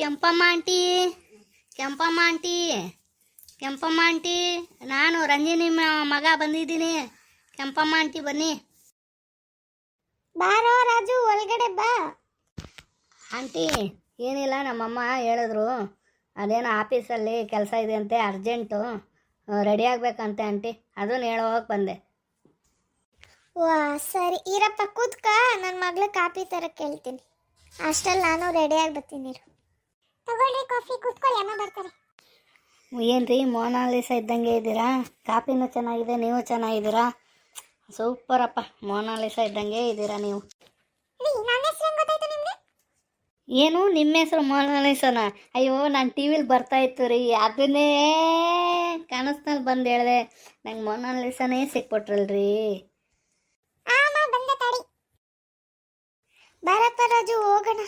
Kempamma aunty Kempamma aunty Kempamma aunty ನಾನು ರಂಜಿನಿ ಮಗ ಬಂದಿದ್ದೀನಿ. ಕೆಂಪಮ್ಮ ಆಂಟಿ ಬನ್ನಿ. ಬಾರೋ ರಾಜು ಒಳಗಡೆ ಬಾ. ಆಂಟಿ ಏನಿಲ್ಲ ನಮ್ಮಮ್ಮ ಹೇಳಿದ್ರು ಅದೇನೋ ಆಫೀಸಲ್ಲಿ ಕೆಲಸ ಇದೆ ಅಂತೆ ಅರ್ಜೆಂಟು ರೆಡಿ ಆಗ್ಬೇಕಂತೆ ಆಂಟಿ ಅದನ್ನು ಹೇಳೋಕೆ ಬಂದೆ. ವಾ ಸರಿ ಇರಪ್ಪ ಕೂತ್ಕ ನನ್ನ ಮಗಳ ಕಾಪಿ ತರ ಕೇಳ್ತೀನಿ. ಅಷ್ಟಲ್ಲಿ ನಾನು ರೆಡಿಯಾಗಿ ಬರ್ತೀನಿ ಇರು ತಗೊಳ್ರಿ ಕಾಫಿ ಕುತ್ಕೊಳ್ಳಿ ಅಮ್ಮ ಬರ್ತಾರೆ. ಏನ್ರಿ ಮೋನಾಲಿಸ ಇದ್ದಂಗೆ ಇದ್ದೀರಾ? ಕಾಫಿನೂ ಚೆನ್ನಾಗಿದೆ ನೀವು ಚೆನ್ನಾಗಿದ್ದೀರಾ? ಸೂಪರಪ್ಪ ಮೋನಾಲಿಸ ಇದ್ದಂಗೆ ಇದ್ದೀರಾ ನೀವು? ಏನು ನಿಮ್ಮ ಹೆಸರು ಮೋನಾಲಿಸನ? ಅಯ್ಯೋ ನಾನು ಟಿ ವಿಲಿ ಬರ್ತಾ ಇತ್ತು ರೀ ಅದನ್ನೇ ಕನಸ್ನಲ್ಲಿ ಬಂದು ಹೇಳಿದೆ. ನಂಗೆ ಮೋನಾಲಿಸನೇ ಸಿಕ್ಬಿಟ್ರಲ್ರಿ. ಬಾರಪ್ಪ ರಾಜು ಹೋಗೋಣ.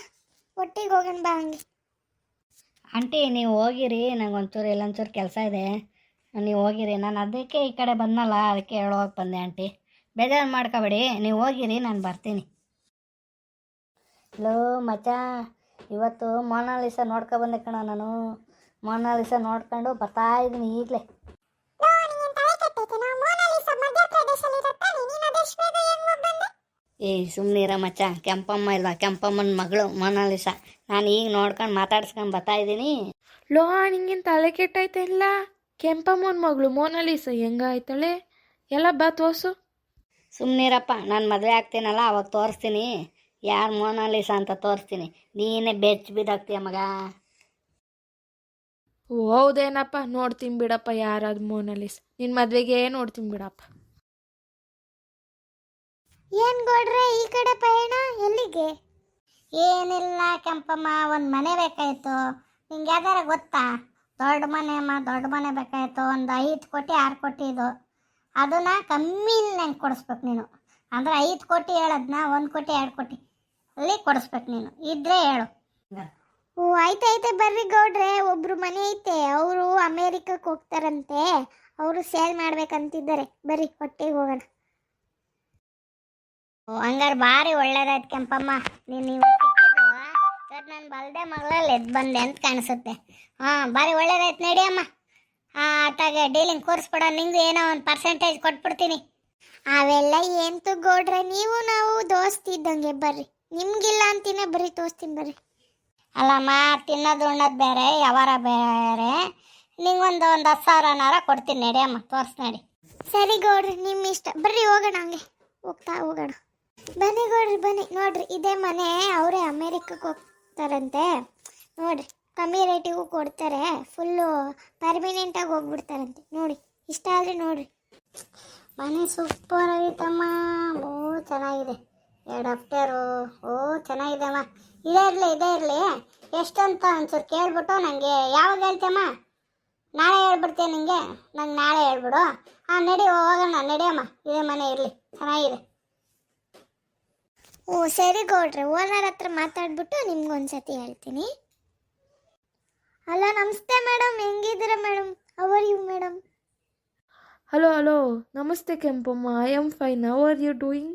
ಒಟ್ಟಿಗೆ ಹೋಗೋಣ ಬಾ ಹಂಗೆ. ಆಂಟಿ, ನೀವು ಹೋಗಿರಿ, ನಂಗೆ ಒಂಚೂರು ಇಲ್ಲೊಂಚೂರು ಕೆಲಸ ಇದೆ. ನೀವು ಹೋಗಿರಿ, ನಾನು ಅದಕ್ಕೆ ಈ ಕಡೆ ಬಂದಲ್ಲ ಅದಕ್ಕೆ ಹೇಳೋಕೆ ಬಂದೆ ಆಂಟಿ. ಬೇಜಾರು ಮಾಡ್ಕೋಬೇಡಿ, ನೀವು ಹೋಗಿರಿ, ನಾನು ಬರ್ತೀನಿ. ಹಲೋ ಮಚಾ ಇವತ್ತು ಮೋನಾಲಿಸ ನೋಡ್ಕೊ ಬಂದೆ ಕಣ ನಾನು. ಮೋನಾಲಿಸ ನೋಡ್ಕೊಂಡು ಬರ್ತಾ ಇದ್ದೀನಿ ಈಗಲೇ. ಏ ಸುಮ್ಮನಿರ ಮಚ್ಚ. ಕೆಂಪಮ್ಮ ಇಲ್ಲ ಕೆಂಪಮ್ಮನ ಮಗಳು ಮೊನಾಲಿಸ. ನಾನು ಈಗ ನೋಡ್ಕೊಂಡು ಮಾತಾಡ್ಸ್ಕೊಂಡು ಬರ್ತಾ ಇದ್ದೀನಿ. ಲೋ ನಿಂಗೇನು ತಲೆ ಕೆಟ್ಟೈತೆಲ್ಲ ಕೆಂಪಮ್ಮನ ಮಗಳು ಮೋನಾಲಿಸ ಹೆಂಗಾಯ್ತಾಳೆ ಎಲ್ಲ ಬಾ ತೋರ್ಸು. ಸುಮ್ಮನಿರಪ್ಪ ನಾನು ಮದುವೆ ಆಗ್ತೀನಲ್ಲ ಅವಾಗ ತೋರಿಸ್ತೀನಿ. ಯಾರು ಮೋನಾಲಿಸ ಅಂತ ತೋರಿಸ್ತೀನಿ. ನೀನೇ ಬೆಚ್ಚ ಬಿದ್ದಾಗ್ತೀಯ ಮಗ. ಹೌದೇನಪ್ಪ? ನೋಡ್ತೀನಿ ಬಿಡಪ್ಪ ಯಾರಾದ್ರು ಮೋನಾಲಿಸ್. ನಿನ್ನ ಮದುವೆಗೆ ನೋಡ್ತೀನಿ ಬಿಡಪ್ಪ. ಏನ್ ಗೋಡ್ರೆ, ಈ ಕಡೆ ಪಯಣ ಎಲ್ಲಿಗೆ? ಏನಿಲ್ಲ ಕೆಂಪಮ್ಮ, ಒಂದು ಮನೆ ಬೇಕಾಯಿತು. ನಿಂಗೆ ಯಾವ್ದಾರ ಗೊತ್ತಾ? ದೊಡ್ಡ ಮನೆ ಅಮ್ಮ ದೊಡ್ಡ ಮನೆ ಬೇಕಾಯಿತು. ಒಂದು ಐದು ಕೋಟಿ, ಆರು ಕೋಟಿ ಇದು. ಅದನ್ನ ಕಮ್ಮಿ ನಂಗೆ ಕೊಡಿಸ್ಬೇಕು ನೀನು. ಅಂದ್ರೆ ಐದು ಕೋಟಿ ಹೇಳದ್ನ, ಒಂದು ಕೋಟಿ, ಎರಡು ಕೋಟಿ. ಅಲ್ಲಿ ಕೊಡಿಸ್ಬೇಕು ನೀನು. ಇದ್ರೆ ಹೇಳು. ಓ ಐತೆ ಬರ್ರಿ ಗೌಡ್ರೆ. ಒಬ್ರು ಮನೆ ಐತೆ. ಅವರು ಅಮೇರಿಕಕ್ಕೆ ಹೋಗ್ತಾರಂತೆ. ಅವರು ಸೇಲ್ ಮಾಡ್ಬೇಕಂತಿದ್ದಾರೆ. ಬರ್ರಿ ಹೊಟ್ಟೆಗೆ ಹೋಗೋಣ. ಓ, ಹಂಗಾರೆ ಭಾರಿ ಒಳ್ಳೇದಾಯ್ತು ಕೆಂಪಮ್ಮ. ನೀನು ನೀವು ಸಿಕ್ಕಿದ್ದು ಇವತ್ತು ನಾನು ಬಲ್ದೆ ಮಗಳಲ್ಲಿ ಎದ್ದು ಬಂದೆ ಅಂತ ಕಾಣಿಸುತ್ತೆ. ಹಾಂ ಭಾರಿ ಒಳ್ಳೇದಾಯ್ತು ನಡಿ ಅಮ್ಮ. ಹಾಂ ಆಟಾಗೆ ಡೀಲಿಂಗ್ ಕೂರಿಸ್ಬಿಡ ನಿಂಗೆ ಏನೋ ಒಂದು ಪರ್ಸೆಂಟೇಜ್ ಕೊಟ್ಬಿಡ್ತೀನಿ. ಅವೆಲ್ಲ ಎಂತು ಗೌಡ್ರೆ ನೀವು ನಾವು ದೋಸ್ತಿ ಇದ್ದಂಗೆ ಬರ್ರಿ. ನಿಮ್ಗಿಲ್ಲ ಅಂತೀನಿ ಬರಿ ತೋರಿಸ್ತೀನಿ ಬರ್ರಿ. ಅಲ್ಲಮ್ಮ ತಿನ್ನೋದು ಉಣ್ಣೋದು ಬೇರೆ ಯಾವಾರ ಬೇರೆ. ನಿಂಗೊಂದು ಒಂದು ಹತ್ತು ಸಾವಿರನಾರ ಕೊಡ್ತೀನಿ ನಡಿ ಅಮ್ಮ ತೋರಿಸ್ ನಡಿ. ಸರಿ ಗೌಡ್ರಿ ನಿಮ್ಮ ಇಷ್ಟ ಬರ್ರಿ ಹೋಗೋಣ ಹಂಗೆ. ಹೋಗ್ತಾ ಹೋಗೋಣ. ಬನ್ನಿ ಕೊಡ್ರಿ ಬನ್ನಿ. ನೋಡ್ರಿ, ಇದೇ ಮನೆ ಅವರೇ ಅಮೇರಿಕಕ್ಕೆ ಹೋಗ್ತಾರಂತೆ. ನೋಡ್ರಿ, ಕಮ್ಮಿ ರೇಟಿಗೂ ಕೊಡ್ತಾರೆ. ಫುಲ್ಲು ಪರ್ಮಿನೆಂಟಾಗಿ ಹೋಗ್ಬಿಡ್ತಾರಂತೆ. ನೋಡಿ, ಇಷ್ಟ ಆದರೆ ನೋಡ್ರಿ. ಮನೆ ಸೂಪರ್ ಆಗೈತಮ್ಮ. ಓ, ಚೆನ್ನಾಗಿದೆ. ಎರಡು ಅಪ್ಟೇರು ಓ ಚೆನ್ನಾಗಿದೆ ಅಮ್ಮ ಇದೇ ಇರಲಿ ಇದೇ ಇರಲಿ. ಎಷ್ಟಂತ ಒಂಚೂರು ಕೇಳ್ಬಿಟ್ಟು ನನಗೆ ಯಾವಾಗ ಹೇಳ್ತೀಯಮ್ಮ? ನಾಳೆ ಹೇಳ್ಬಿಡ್ತೀನಿ ನಿಂಗೆ. ನಂಗೆ ನಾಳೆ ಹೇಳ್ಬಿಡು. ಹಾಂ, ನಡಿ, ಹೋಗೋಣ, ನಡಿಯಮ್ಮ. ಇದೇ ಮನೆ ಇರಲಿ. ಚೆನ್ನಾಗಿದೆ. ಓ ಸರಿ ಗೌಡ್ರೆ. ಓನರ್ ಹತ್ರ ಮಾತಾಡ್ಬಿಟ್ಟು ನಿಮ್ಗೊಂದ್ಸತಿ ಹೇಳ್ತೀನಿ. ಹಲೋ ನಮಸ್ತೆ madam. ಹೆಂಗಿದ್ದೀರಾ madam? How are you madam? Hello hello. ನಮಸ್ತೆ Kempamma. I am fine how are you doing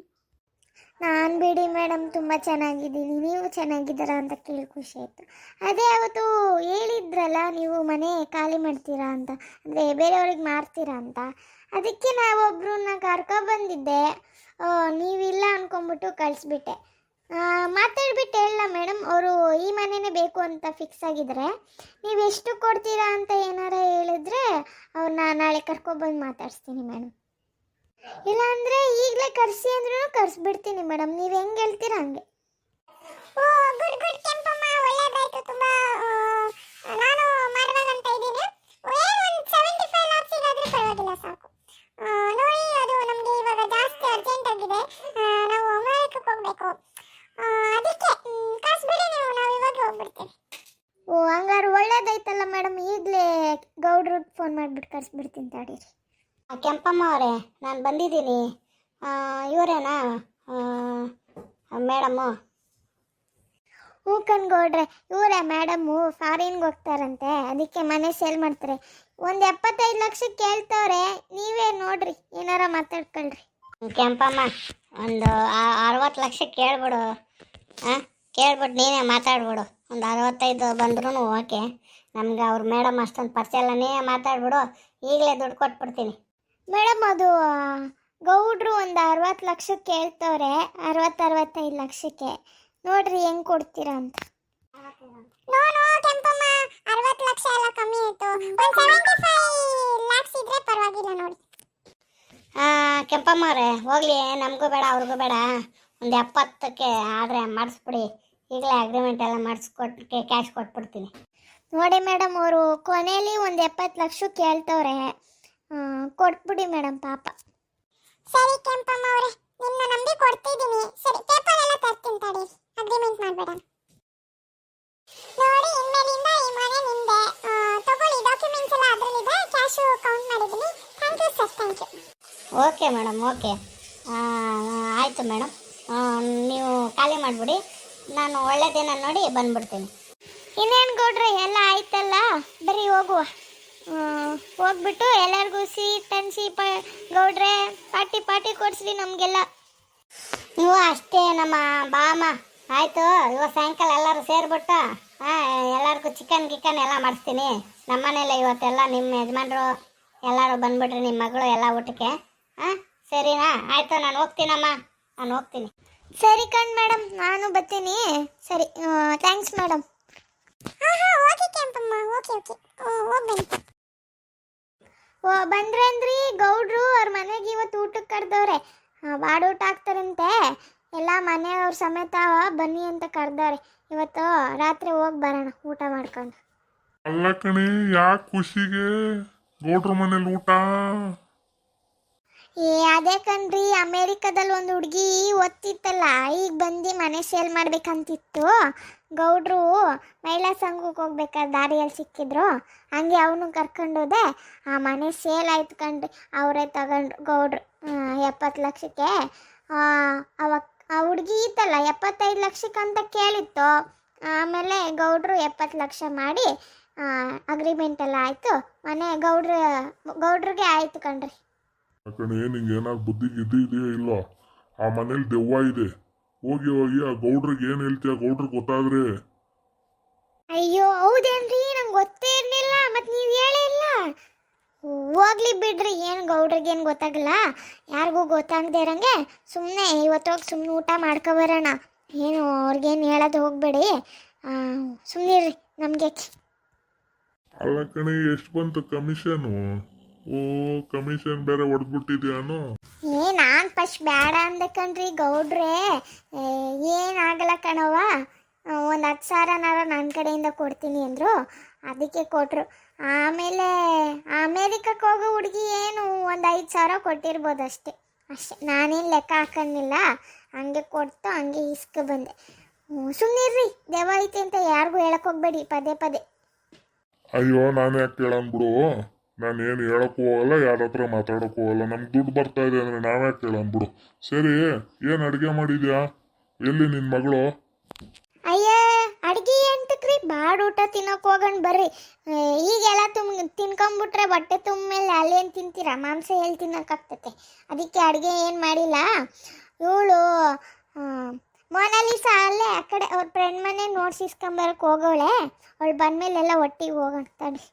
ನಾನು ಬಿಡಿ ಮೇಡಮ್. ತುಂಬ ಚೆನ್ನಾಗಿದ್ದೀನಿ. ನೀವು ಚೆನ್ನಾಗಿದ್ದೀರಾ ಅಂತ ಕೇಳಿ ಖುಷಿ ಆಯಿತು. ಅದೇ ಅವತ್ತು ಹೇಳಿದ್ರಲ್ಲ ನೀವು ಮನೆ ಖಾಲಿ ಮಾಡ್ತೀರಾ ಅಂತ. ಅಂದರೆ ಬೇರೆಯವ್ರಿಗೆ ಮಾರ್ತೀರಾ ಅಂತ. ಅದಕ್ಕೆ ನಾವೊಬ್ಬರನ್ನ ಕರ್ಕೊಬಂದಿದ್ದೆ ನೀವಿಲ್ಲ ಅಂದ್ಕೊಂಡ್ಬಿಟ್ಟು ಕಳಿಸ್ಬಿಟ್ಟೆ. ಮಾತಾಡ್ಬಿಟ್ಟು ಹೇಳಲ್ಲ ಮೇಡಮ್, ಅವರು ಈ ಮನೆಯೇ ಬೇಕು ಅಂತ ಫಿಕ್ಸ್ ಆಗಿದ್ರೆ ನೀವು ಎಷ್ಟು ಕೊಡ್ತೀರಾ ಅಂತ ಏನಾರ ಹೇಳಿದ್ರೆ ಅವ್ರನ್ನ ನಾಳೆ ಕರ್ಕೊಬಂದು ಮಾತಾಡಿಸ್ತೀನಿ ಮೇಡಮ್. ಇಲ್ಲಾಂದರೆ ಈಗಲೇ ಕರ್ಸಿ ಅಂದ್ರೂ ಕರ್ಸಿಬಿಡ್ತೀನಿ ಮೇಡಮ್, ನೀವು ಹೆಂಗೆ ಹೇಳ್ತೀರಾ ಹಂಗೆ ಓ ಗುಡ್ ಗುಡ್ ಕೆಂಪಮ್ಮ ಒಳ್ಳೇದಾಯ್ತು ತುಂಬಾ ನಾನು ಮಾಡ್ಬೇಕಂತ ಇದ್ದೀನಿ ಏನು ಒಂದು ಸೆವೆಂಟಿ ಫೈವ್ ಲ್ಯಾಕ್ಸ್ ಇರೋದ್ರೆ ಪರವಾಗಿಲ್ಲ ಸಾಕು ಆ, ನೋಡಿ ಅದು ನಮಗೆ ಇವಾಗ ಜಾಸ್ತಿ ಅರ್ಜೆಂಟ್ ಆಗಿದೆ ಆ, ನಾವು ಅಮೆರಿಕಕ್ಕೆ ಹೋಗ್ಬೇಕು ಆ, ಅದಕ್ಕೆ ಮ್, ಕರ್ಸ್ಬಿಡಿ ನೀವು ನಾವು ಇವಾಗ ಹೋಗ್ಬಿಡ್ತೀವಿ ಓ ಹಂಗಾರೆ ಒಳ್ಳೇದಾಯ್ತಲ್ಲ ಮೇಡಮ್ ಈಗಲೇ ಗೌಡ್ರಿಗೆ ಫೋನ್ ಮಾಡಿಬಿಟ್ಟು ಕರ್ಸ್ಬಿಡ್ತೀನಿ ತಡೀರಿ ಕೆಂಪಮ್ಮ ಅವರೇ, ನಾನು ಬಂದಿದ್ದೀನಿ. ಇವರೇನಾ? ಮೇಡಮ್ಮು ಹೂ ಕಣ್ಗೌಡ್ರೆ ಇವರೇ ಮೇಡಮ್ಮು ಫಾರಿನ್ಗೆ ಹೋಗ್ತಾರಂತೆ. ಅದಕ್ಕೆ ಮನೆ ಸೇಲ್ ಮಾಡ್ತಾರೆ. ಒಂದು ಎಪ್ಪತ್ತೈದು ಲಕ್ಷ ಕೇಳ್ತವ್ರೆ, ನೀವೇ ನೋಡ್ರಿ, ಏನಾರ ಮಾತಾಡ್ಕೊಳ್ರಿ. ಕೆಂಪಮ್ಮ, ಒಂದು ಅರವತ್ತು ಲಕ್ಷ ಕೇಳ್ಬಿಡು. ಹಾಂ ಕೇಳ್ಬಿಟ್ಟು ನೀನೇ ಮಾತಾಡ್ಬಿಡು. ಒಂದು ಅರವತ್ತೈದು ಬಂದ್ರೂ ಓಕೆ. ನಮ್ಗೆ ಅವ್ರ ಮೇಡಮ್ ಅಷ್ಟೊಂದು ಪರಿಚಯ ಇಲ್ಲನೇ ಮಾತಾಡ್ಬಿಡು. ಈಗಲೇ ದುಡ್ಡು ಕೊಟ್ಬಿಡ್ತೀನಿ. ಮೇಡಮ್ ಅದು ಗೌಡ್ರು ಒಂದು ಅರವತ್ತು ಲಕ್ಷಕ್ಕೆ ಕೇಳ್ತವ್ರೆ. ಅರವತ್ತು ಅರವತ್ತೈದು ಲಕ್ಷಕ್ಕೆ. ನೋಡ್ರಿ ಹೆಂಗ್ ಕೊಡ್ತೀರಾ ಅಂತ. No no Kempamma. ಅರವತ್ತು ಲಕ್ಷ ಎಲ್ಲ ಕಮ್ಮಿ ಆಯಿತು. ಒಂದು ಸೆವೆಂಟಿ ಫೈವ್ ಲ್ಯಾಕ್ಸ್ ಇದ್ರೆ ಪರವಾಗಿಲ್ಲ ನೋಡಿ. ಕೆಂಪಮ್ಮ ಅವರೇ ಹೋಗ್ಲಿ. ನಮಗೂ ಬೇಡ ಅವ್ರಿಗೂ ಬೇಡ. ಒಂದು ಎಪ್ಪತ್ತಕ್ಕೆ ಆದರೆ ಮಾಡಿಸ್ಬಿಡಿ. ಈಗಲೇ ಅಗ್ರಿಮೆಂಟ್ ಎಲ್ಲ ಮಾಡಿಸ್ಕೊಟ್ಟು ಕ್ಯಾಶ್ ಕೊಟ್ಬಿಡ್ತೀನಿ. ನೋಡಿ ಮೇಡಮ್ ಅವರು ಕೊನೆಯಲ್ಲಿ ಒಂದು ಎಪ್ಪತ್ತು ಲಕ್ಷ ಕೇಳ್ತವ್ರೆ. ಕೊಟ್ಬಿಡಿ ಮೇಡಮ್ ಪಾಪ. ಸರಿ ಕೆಂಪಮ್ಮ ಅವರೇ ನಿಮ್ಮ ನಂಬಿ ಕೊಡ್ತಿದ್ದೀನಿ. ಸರಿ ಪೇಪರ್ ಎಲ್ಲ ತರ್ತೀನಿ ತಡಿ. ಅಗ್ರಿಮೆಂಟ್ ಮಾಡಬೇಡ. ನೋಡಿ ಇನ್ಮೇಲಿಂದ ಈ ಮನೆ ನಿಂದೆ. ತಗೊಳ್ಳಿ ಡಾಕ್ಯುಮೆಂಟ್ಸ್ ಎಲ್ಲ ಅದರಲ್ಲಿದೆ. ಕ್ಯಾಶು ಕೌಂಟ್ ಮಾಡಿದ್ದೀನಿ. Thank you sir thank you okay madam okay ಆಯಿತು ಮೇಡಮ್ ನೀವು ಖಾಲಿ ಮಾಡಿಬಿಡಿ. ನಾನು ಒಳ್ಳೆ ದಿನ ನೋಡಿ ಬಂದ್ಬಿಡ್ತೀನಿ. ಇನ್ನೇನು ಗೌಡ್ರೆ, ಎಲ್ಲ ಆಯ್ತಲ್ಲ? ಬರೀ ಹೋಗುವ. ಹೋಗ್ಬಿಟ್ಟು ಎಲ್ಲರಿಗೂ ಸಿಹಿ ತನ್ಸಿ ಪ ಗೌಡ್ರೆ ಪಾರ್ಟಿ ಪಾರ್ಟಿ ಕೊಡಿಸ್ರಿ ನಮಗೆಲ್ಲ. ನೀವು ಅಷ್ಟೇ ನಮ್ಮ ಬಾಮ. ಆಯಿತು ಇವತ್ತು ಸಾಯಂಕಾಲ ಎಲ್ಲರೂ ಸೇರಿಬಿಟ್ಟು, ಹಾಂ, ಎಲ್ಲರಿಗೂ ಚಿಕನ್ ಗಿಕನ್ ಎಲ್ಲ ಮಾಡಿಸ್ತೀನಿ. ನಮ್ಮ ಮನೇಲೆ ಇವತ್ತೆಲ್ಲ ನಿಮ್ಮ ಯಜಮಾನ್ರು ಎಲ್ಲರೂ ಬಂದ್ಬಿಟ್ರಿ, ನಿಮ್ಮ ಮಗಳು ಎಲ್ಲ ಊಟಕ್ಕೆ. ಹಾಂ, ಸರಿನಾ? ಆಯಿತು, ನಾನು ಹೋಗ್ತೀನಮ್ಮ. ನಾನು ಹೋಗ್ತೀನಿ. ಸರಿ ಕಣ್ ಮೇಡಮ್ ನಾನು ಬರ್ತೀನಿ. ಸರಿ ಥ್ಯಾಂಕ್ಸ್ ಮೇಡಮ್ ಹಾಂ ಹಾಂ ಓಕೆ ಕೆಂಪಮ್ಮ ಓಕೆ ಓಕೆ. ಹೋಗ್ಬನ್ನಿ ಓ ಬಂದ್ರೇನ್ರಿ ಗೌಡ್ರು ಅವ್ರ ಮನೆಗೆ ಇವತ್ತು ಊಟಕ್ಕೆ ಕರೆದವ್ರೆ. ಬಾಡೂಟ ಹಾಕ್ತಾರಂತೆ. ಎಲ್ಲ ಮನೆಯವ್ರ ಸಮೇತ ಬನ್ನಿ ಅಂತ ಕರೆದವ್ರೆ. ಇವತ್ತು ರಾತ್ರಿ ಹೋಗಿ ಬರೋಣ ಊಟ ಮಾಡ್ಕೊಂಡು. ಅಲ್ಲ ಕಣಿ ಯಾಕೆ ಖುಷಿಗೆ? ಗೌಡ್ರ ಮನೇಲಿ ಊಟ? ಏ, ಅದೇ ಕಣ್ರಿ ಅಮೇರಿಕಾದಲ್ಲಿ ಒಂದು ಹುಡುಗಿ ಓದ್ತಿತ್ತಲ್ಲ, ಈಗ ಬಂದು ಮನೆ ಸೇಲ್ ಮಾಡ್ಬೇಕಂತಿತ್ತು. ಗೌಡ್ರು ಮಹಿಳಾ ಸಂಘಕ್ಕೆ ಹೋಗ್ಬೇಕಾದ್ರೆ ದಾರಿಯಲ್ಲಿ ಸಿಕ್ಕಿದ್ರು. ಹಂಗೆ ಅವನು ಕರ್ಕೊಂಡೋದೆ ಆ ಮನೆ ಸೇಲ್ ಆಯ್ತು ಕಣ್ರಿ, ಅವರೇ ತಗೊಂಡ್ರು ಗೌಡ್ರು ಎಪ್ಪತ್ತು ಲಕ್ಷಕ್ಕೆ. ಅವ, ಆ ಹುಡುಗಿ ಇತ್ತಲ್ಲ, ಎಪ್ಪತ್ತೈದು ಲಕ್ಷಕ್ಕೆ ಅಂತ ಕೇಳಿತ್ತು. ಆಮೇಲೆ ಗೌಡ್ರು ಎಪ್ಪತ್ತು ಲಕ್ಷ ಮಾಡಿ ಅಗ್ರಿಮೆಂಟ್ ಎಲ್ಲ ಆಯಿತು. ಮನೆ ಗೌಡ್ರ, ಗೌಡ್ರಿಗೆ ಆಯಿತು ಕಣ್ರಿ. ಕಣೆ ನಿಂಗೆ ಏನಾಗ ಬುದ್ಧಿ ಗಿದ್ದಿ ಇದೆಯಾ ಇಲ್ಲೋ ಆ ಮನೇಲಿ ದೆವ್ವ ಇದೆ. ಹೋಗಿ ಹೋಗಿ ಆ ಗೌಡ್ರಿಗೆ ಏನು ಹೇಳ್ತೀಯ ಗೌಡ್ರಿಗೆ ಗೊತ್ತಾದ್ರೆ? ಅಯ್ಯೋ ಹೌದೇನ್ರಿ? ನಂಗೆ ಗೊತ್ತೇ ಇರಲಿಲ್ಲ ಮತ್ತು ನೀವು ಹೇಳಿಲ್ಲ ಹೋಗ್ಲಿ ಬಿಡ್ರಿ ಏನು ಗೌಡ್ರಿಗೆ ಏನು ಗೊತ್ತಾಗಲ್ಲ. ಯಾರಿಗೂ ಗೊತ್ತಾಗದೆ ಇರಂಗೆ ಸುಮ್ಮನೆ ಇವತ್ತೋಗಿ ಸುಮ್ಮನೆ ಊಟ ಮಾಡ್ಕೊಬರೋಣ. ಏನು ಅವ್ರಿಗೇನು ಹೇಳೋದು ಹೋಗ್ಬೇಡಿ. ಸುಮ್ಮನಿರ್ರಿ ನಮಗೆ. ಅಲ್ಲ ಕಣೆ ಎಷ್ಟು ಬಂತು ಕಮಿಷನು? ಓ ಕಮಿಷನ್ ಬೇರೆ ಹೊಡೆದ್ಬಿಟ್ಟಿದ್ಯಾನು? ಏ ನಾನು ಫಸ್ಟ್ ಬೇಡ ಅಂದೆ ಕಣ್ರಿ ಗೌಡ್ರೆ. ಏ, ಏನಾಗಲ್ಲ ಕಣವ್ವ. ಒಂದು ಹತ್ತು ಸಾವಿರನಾರ ನನ್ನ ಕಡೆಯಿಂದ ಕೊಡ್ತೀನಿ ಅಂದರು. ಅದಕ್ಕೆ ಕೊಟ್ರು. ಆಮೇಲೆ ಅಮೇರಿಕಕ್ಕೆ ಹೋಗೋ ಹುಡುಗಿ ಏನು ಒಂದು ಐದು ಸಾವಿರ ಕೊಟ್ಟಿರ್ಬೋದು ಅಷ್ಟೇ. ಅಷ್ಟೇ. ನಾನೇನು ಲೆಕ್ಕ ಹಾಕೊಂಡಿಲ್ಲ ಹಂಗೆ ಕೊಡ್ತು ಹಂಗೆ ಇಸ್ಕೊ ಬಂದೆ. ಸುಮ್ಮನಿರ್ರಿ ದೆವ್ವ ಐತೆ ಅಂತ ಯಾರಿಗೂ ಹೇಳಕ್ ಹೋಗ್ಬೇಡಿ ಪದೇ ಪದೇ. ಅಯ್ಯೋ ನಾನು ಯಾಕೆ ಕೇಳೋಣ ಬಿಡು. ನಾನು ಏನು ಹೇಳಕ್ಕೂ ಹೋಗಲ್ಲ ಯಾರ ಹತ್ರ ಮಾತಾಡೋಕ್ಕೂ ಹೋಗಲ್ಲ ನಮ್ಗೆ ದುಡ್ಡು ಬರ್ತಾ ಇದೆ ಅಂದರೆ ನಾವೇ ಕೇಳೋಣ ಬಿಡು. ಸರಿ, ಏನು ಅಡುಗೆ ಮಾಡಿದ್ಯಾ? ಎಲ್ಲಿ ನಿನ್ನ ಮಗಳು? ಅಯ್ಯ, ಅಡ್ಗೆ ಎಂಟಕ್ರಿ ಬಾಡ್ ಊಟ ತಿನ್ನಕ್ ಹೋಗೋಣ ಬರ್ರಿ. ಈಗೆಲ್ಲ ತುಮ್, ತಿನ್ಕೊಂಬಿಟ್ರೆ ಬಟ್ಟೆ ತುಂಬ ಅಲ್ಲೇನು ತಿಂತೀರಾ? ಮಾಂಸ ಎಲ್ಲಿ ತಿನ್ನಕ್ಕಾಗ್ತತೆ? ಅದಕ್ಕೆ ಅಡುಗೆ ಏನು ಮಾಡಿಲ್ಲ? ಇವಳು ಮೊನಾಲಿಸಾ ಅಲ್ಲೇ ಆ ಕಡೆ, ಅವ್ರ ಫ್ರೆಂಡ್ ಮನೆ ನೋಡ್ಸಿಸ್ಕೊಂಬರಕ್ಕೆ ಹೋಗೋಳೆ ಅವಳು ಬಂದ್ಮೇಲೆಲ್ಲ ಒಟ್ಟಿಗೆ ಹೋಗೋಣ ತಡಿ